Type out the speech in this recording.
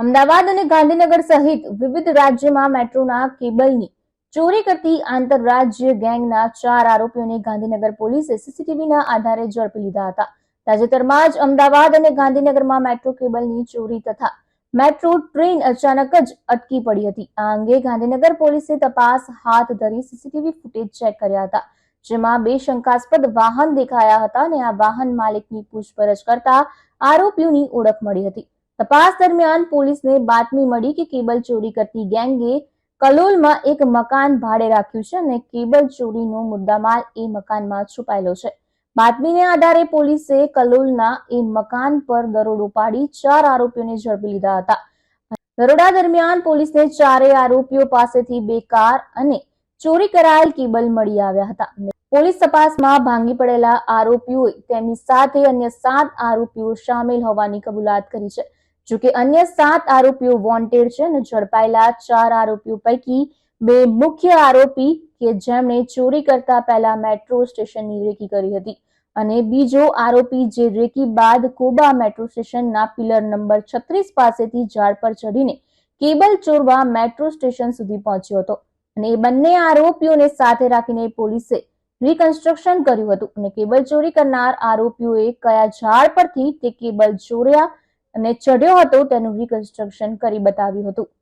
અમદાવાદ અને ગાંધીનગર સહિત વિવિધ રાજ્યમાં મેટ્રોના કેબલની ચોરી કરતી આંતરરાજ્ય ગેંગના ચાર આરોપીઓને ગાંધીનગર પોલીસે સીસીટીવીના આધારે ઝડપી લીધા હતા. તાજેતરમાં જ અમદાવાદ અને ગાંધીનગરમાં મેટ્રો કેબલની ચોરી તથા મેટ્રો ટ્રેન અચાનક જ અટકી પડી હતી. આ અંગે ગાંધીનગર પોલીસે તપાસ હાથ ધરી સીસીટીવી ફૂટેજ ચેક કર્યા હતા, જેમાં બે શંકાસ્પદ વાહન દેખાયા હતા અને આ વાહન માલિકની પૂછપરછ કરતા આરોપીઓની ઓળખ મળી હતી. તપાસ દરમિયાન પોલીસને બાતમી મળી કે કેબલ ચોરી કરતી ગેંગે કલોલમાં એક મકાન ભાડે રાખ્યું છે અને કેબલ ચોરીનો મુદ્દામાલ એ મકાનમાં છુપાયેલો છે. બાતમીને આધારે પોલીસે કલોલના એ મકાન પર દરોડો પાડી ચાર આરોપીઓને ઝડપી લીધા હતા. દરોડા દરમિયાન પોલીસને ચારેય આરોપીઓ પાસેથી બે કાર અને ચોરી કરાયેલ કેબલ મળી આવ્યા હતા. પોલીસ તપાસમાં ભાંગી પડેલા આરોપીઓએ તેમની સાથે અન્ય સાત આરોપીઓ સામેલ હોવાની કબૂલાત કરી છે. જોકે અન્ય સાત આરોપીઓ વોન્ટેડ છે અને ઝડપાયેલા ચાર આરોપીઓ પૈકી બે મુખ્ય આરોપી કે જેમણે ચોરી કરતા પહેલા મેટ્રો સ્ટેશનની રેકી કરી હતી. અને બીજો આરોપી જે રેકી બાદ કોબા મેટ્રો સ્ટેશનના પિલર નંબર છત્રીસ પાસેથી ઝાડ પર ચડીને કેબલ ચોરવા મેટ્રો સ્ટેશન સુધી પહોંચ્યો હતો. અને એ બંને આરોપીઓને સાથે રાખીને પોલીસે રિકન્સ્ટ્રક્શન કર્યું હતું. અને કેબલ ચોરી કરનાર આરોપીઓએ કયા ઝાડ પરથી તે કેબલ ચોર્યા અને ચઢ્યો હતો તેનું રિકન્સ્ટ્રક્શન કરી બતાવ્યું હતું.